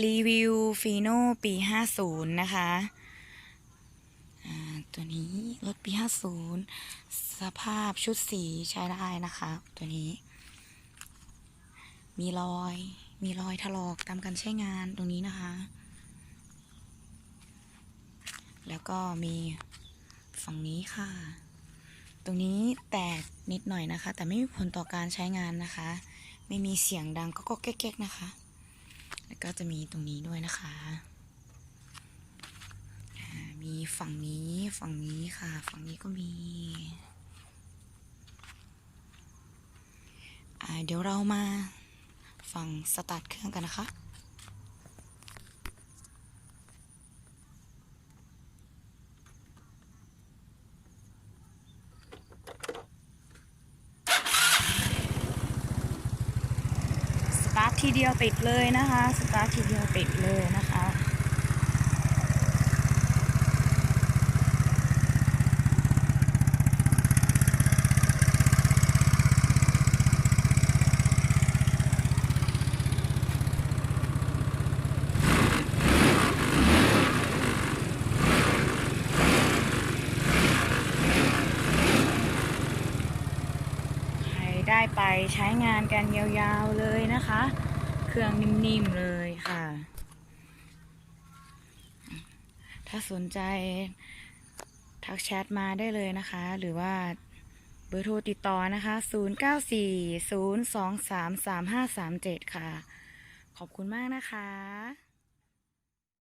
รีวิวฟีโน่ปี 50 นะคะอ่าตัวนี้ รถปี 50 สภาพชุดสีใช้ได้นะคะ ตัวนี้ มีรอย มีรอยถลอกตามการใช้งานตรงนี้นะคะ แล้วก็มีฝั่งนี้ค่ะ ตรงนี้แตกนิดหน่อยนะคะ แต่ไม่มีผลต่อการใช้งานนะคะ ไม่มีเสียงดังก็ก็แก๊กๆนะคะ ก็จะมีตรงนี้ด้วยนะคะ มีฝั่งนี้ฝั่งนี้ค่ะ ฝั่งนี้ก็มีเดี๋ยวเรามาฟังสตาร์ทเครื่องกันนะคะสตาร์ ทีเดียวติดเลยนะคะ สตาร์ททีเดียวติดเลยนะคะ ให้ ได้ไปใช้งานกันยาวๆเลยนะคะ เครื่องนิ่มๆเลยค่ะ ถ้าสนใจทักแชทมาได้เลยนะคะ หรือว่าเบอร์โทรติดต่อนะคะ 0940233537 ค่ะ ขอบคุณมากนะคะ